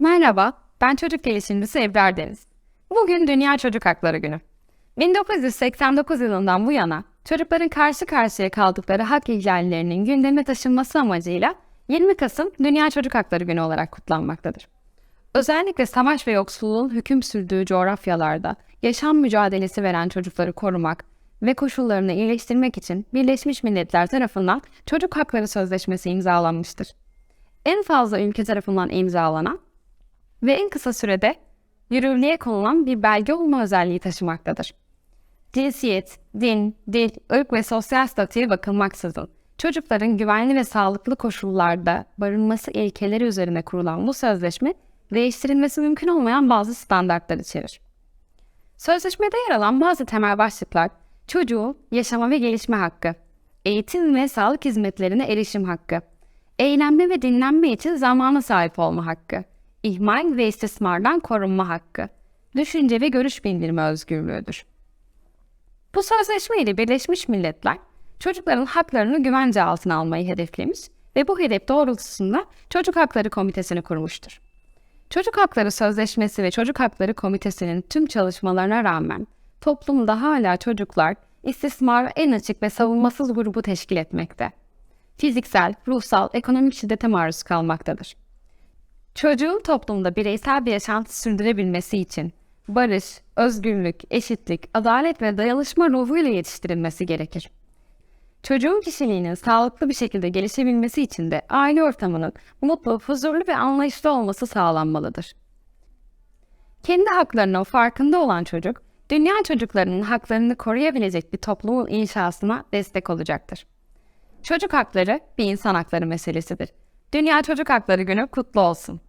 Merhaba, ben çocuk gelişimcisi Ebrar Deniz. Bugün Dünya Çocuk Hakları Günü. 1989 yılından bu yana çocukların karşı karşıya kaldıkları hak ihlallerinin gündeme taşınması amacıyla 20 Kasım Dünya Çocuk Hakları Günü olarak kutlanmaktadır. Özellikle savaş ve yoksulluğun hüküm sürdüğü coğrafyalarda yaşam mücadelesi veren çocukları korumak ve koşullarını iyileştirmek için Birleşmiş Milletler tarafından Çocuk Hakları Sözleşmesi imzalanmıştır. En fazla ülke tarafından imzalanan ve en kısa sürede yürürlüğe konulan bir belge olma özelliği taşımaktadır. Cinsiyet, din, dil, ırk ve sosyal statüye bakılmaksızın çocukların güvenli ve sağlıklı koşullarda barınması ilkeleri üzerine kurulan bu sözleşme değiştirilmesi mümkün olmayan bazı standartlar içerir. Sözleşmede yer alan bazı temel başlıklar çocuğun yaşama ve gelişme hakkı, eğitim ve sağlık hizmetlerine erişim hakkı, eğlenme ve dinlenme için zamana sahip olma hakkı, ihmal ve istismardan korunma hakkı, düşünce ve görüş bildirme özgürlüğüdür. Bu sözleşme ile Birleşmiş Milletler çocukların haklarını güvence altına almayı hedeflemiş ve bu hedef doğrultusunda Çocuk Hakları Komitesi'ni kurmuştur. Çocuk Hakları Sözleşmesi ve Çocuk Hakları Komitesi'nin tüm çalışmalarına rağmen toplumda hala çocuklar istismar en açık ve savunmasız grubu teşkil etmekte. Fiziksel, ruhsal, ekonomik şiddete maruz kalmaktadır. Çocuğun toplumda bireysel bir yaşantı sürdürebilmesi için barış, özgürlük, eşitlik, adalet ve dayanışma ruhuyla yetiştirilmesi gerekir. Çocuğun kişiliğinin sağlıklı bir şekilde gelişebilmesi için de aile ortamının mutlu, huzurlu ve anlayışlı olması sağlanmalıdır. Kendi haklarının farkında olan çocuk, dünya çocuklarının haklarını koruyabilecek bir toplumun inşasına destek olacaktır. Çocuk hakları bir insan hakları meselesidir. Dünya Çocuk Hakları Günü kutlu olsun.